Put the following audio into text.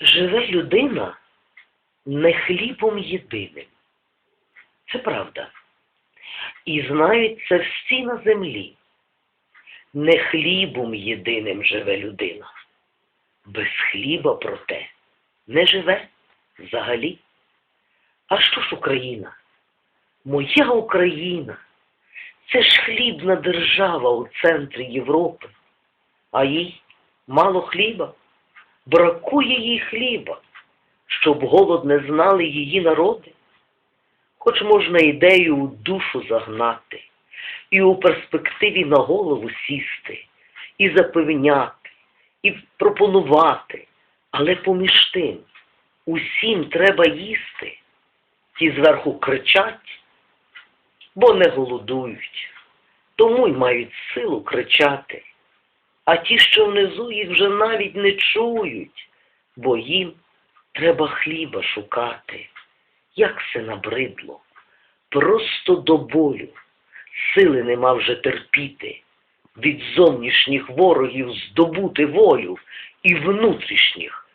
Живе людина не хлібом єдиним. Це правда. І знають це всі на землі. Не хлібом єдиним живе людина. Без хліба, проте, не живе взагалі. А що ж Україна? Моя Україна. Це ж хлібна держава у центрі Європи. А їй мало хліба. Бракує їй хліба, щоб голод не знали її народи. Хоч можна ідею у душу загнати, і у перспективі на голову сісти, і запевняти, і пропонувати, але поміж тим усім треба їсти. Ті зверху кричать, бо не голодують, тому й мають силу кричати. А ті, що внизу, їх вже навіть не чують, бо їм треба хліба шукати. Як це набридло, просто до болю, сили нема вже терпіти, від зовнішніх ворогів здобути волю і внутрішніх.